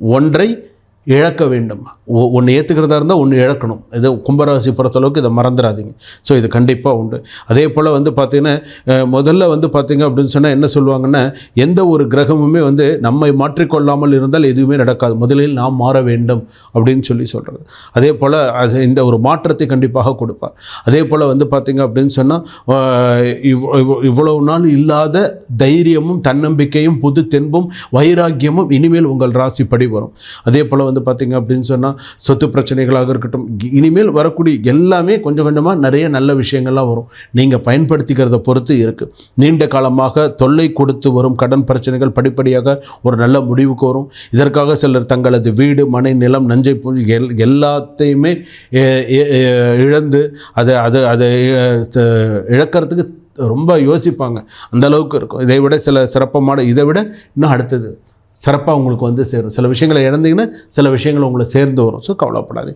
ஒன்றை இழக்க வேண்டும். ஒன்று ஏற்றுக்கிறதா இருந்தால் ஒன்று இழக்கணும். இது கும்பராசி பொறுத்தளவுக்கு இதை மறந்துடாதீங்க. ஸோ இது கண்டிப்பாக உண்டு. அதே போல் வந்து பார்த்திங்கன்னா முதல்ல வந்து பார்த்திங்க அப்படின்னு சொன்னால் என்ன சொல்லுவாங்கன்னா எந்த ஒரு கிரகமுமே வந்து நம்மை மாற்றிக்கொள்ளாமல் இருந்தால் எதுவுமே நடக்காது. முதலில் நாம் மாற வேண்டும் அப்படின்னு சொல்லி சொல்கிறது அதே போல் அது இந்த ஒரு மாற்றத்தை கண்டிப்பாக கொடுப்பார். அதே போல் வந்து பார்த்திங்க அப்படின்னு சொன்னால் இவ்வளவு நாள் இல்லாத தைரியமும் தன்னம்பிக்கையும் புது தென்பும் வைராக்கியமும் இனிமேல் உங்கள் ராசிப்படி வரும். அதே போல் வந்து பார்த்திங்க அப்படின்னு சொன்னால் சொத்து பிரச்சனைகளாக இருக்கட்டும் இனிமேல் வரக்கூடிய எல்லாமே கொஞ்சம் கொஞ்சமாக நிறைய நல்ல விஷயங்கள்லாம் வரும். நீங்கள் பயன்படுத்திக்கிறத பொறுத்து இருக்குது நீண்ட காலமாக தொல்லை கொடுத்து வரும் கடன் பிரச்சனைகள் படிப்படியாக ஒரு நல்ல முடிவுக்கு வரும். இதற்காக சிலர் தங்களது வீடு மனை நிலம் நஞ்சை எல் எல்லாத்தையுமே இழந்து அதை அதை அதை இழக்கிறதுக்கு ரொம்ப யோசிப்பாங்க. அந்த அளவுக்கு இருக்கும். இதை விட சில சிறப்பமான இதை விட இன்னும் அடுத்தது. சிறப்பாக உங்களுக்கு வந்து சேரும். சில விஷயங்களை இழந்தீங்கன்னா சில விஷயங்கள் உங்களை சேர்ந்து வரும். ஸோ கவலைப்படாது